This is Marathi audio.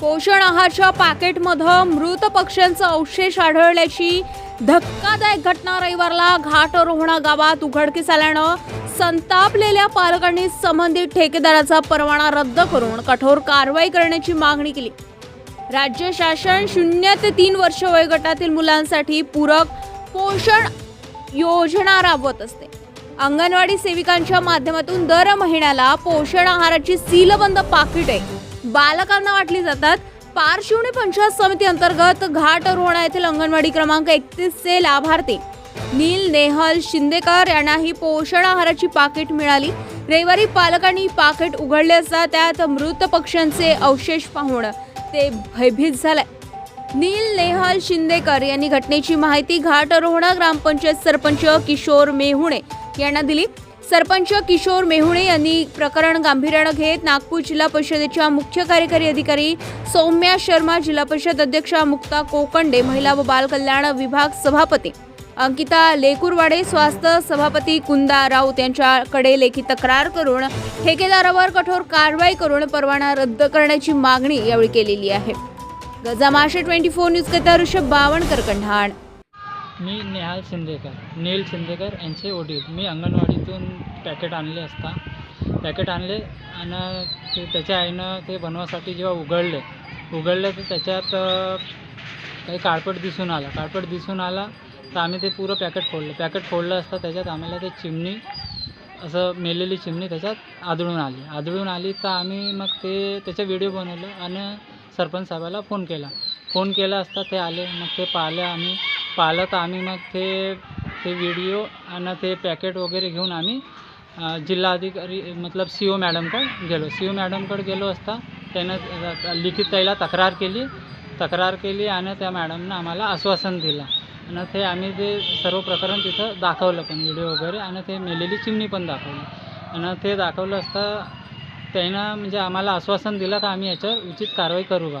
पोषण आहारच्या पॅकेटमध्ये मृत पक्ष्यांचा अवशेष आढळल्याची धक्कादायक घटना रविवारला घाटरोहणा गावात उघडकीस आल्यानं संतापलेल्या पालकांनी संबंधित ठेकेदाराचा परवाना रद्द करून कठोर कारवाई करण्याची मागणी केली. राज्य शासन शून्य ते तीन वर्ष वयोगटातील मुलांसाठी पूरक पोषण योजना राबवत असते. अंगणवाडी सेविकांच्या माध्यमातून दर महिन्याला पोषण आहाराची सीलबंद पाकिटे बालकांना वाटली जातात. पारशिवणी पंचायत समिती अंतर्गत घाट रोहणा येथील अंगणवाडी क्रमांक एकतीसचे लाभार्थी नील नेहल शिंदेकर यांना ही पोषण आहाराची पाकिट मिळाली. रविवारी पालकांनी पाकिट उघडले असता त्यात मृत पक्ष्यांचे अवशेष पाहून ते भयभीत झाले. नील नेहल शिंदेकर यांनी घटनेची माहिती घाटरोहणा ग्रामपंचायत सरपंच किशोर मेहुणे यांना दिली. सरपंच किशोर मेहुणे यांनी प्रकरण गांभीर्यानं घेत नागपूर जिल्हा परिषदेच्या मुख्य कार्यकारी अधिकारी सौम्या शर्मा जिल्हा परिषद अध्यक्षा मुक्ता कोकंडे महिला व बाल कल्याण विभाग सभापती अंकिता लेकुरवाडे स्वास्थ्य सभापती कुंदा राऊत यांच्याकडे लेखी तक्रार करून ठेकेदारावर कठोर कारवाई करून परवाना रद्द करण्याची मागणी यावेळी केलेली आहे. गजामाशे ट्वेंटी फोर न्यूज कथा ऋषभ बावणकर कंढाण मी नेहाल शिंदेकर नील शिंदेकर यांचे वडील मी अंगणवाडीतून पॅकेट आणले असता. पॅकेट आणले आणि ते त्याच्या आईनं ते बनवासाठी जेव्हा उघडले उघडले तर त्याच्यात काही काळपट दिसून आला. काळपट दिसून आला तर आम्ही ते पुरं पॅकेट फोडलं. पॅकेट फोडलं असता त्याच्यात आम्हाला ते चिमणी असं मेलेली चिमणी त्याच्यात आदळून आली. आदळून आली तर आम्ही मग ते त्याचा व्हिडिओ बनवलं आणि सरपंच साहेबाला फोन केला. फोन केला असता ते आले मग ते पाहिलं आम्ही. पाहिलं तर आम्ही मग ते ते व्हिडिओ आणि ते पॅकेट वगैरे घेऊन आम्ही जिल्हाधिकारी मतलब सी ओ मॅडमकडे गेलो. सी ओ मॅडमकडे गेलो असता त्यानं लिखित त्याला तक्रार केली. तक्रार केली आणि त्या मॅडमनं आम्हाला आश्वासन दिलं. आणि ते आम्ही ते सर्व प्रकरण तिथं दाखवलं पण व्हिडिओ वगैरे आणि ते मेलेली चिमणी पण दाखवली. आणि ते दाखवलं असता त्यानं म्हणजे आम्हाला आश्वासन दिलं तर आम्ही याच्यावर उचित कारवाई करू बा.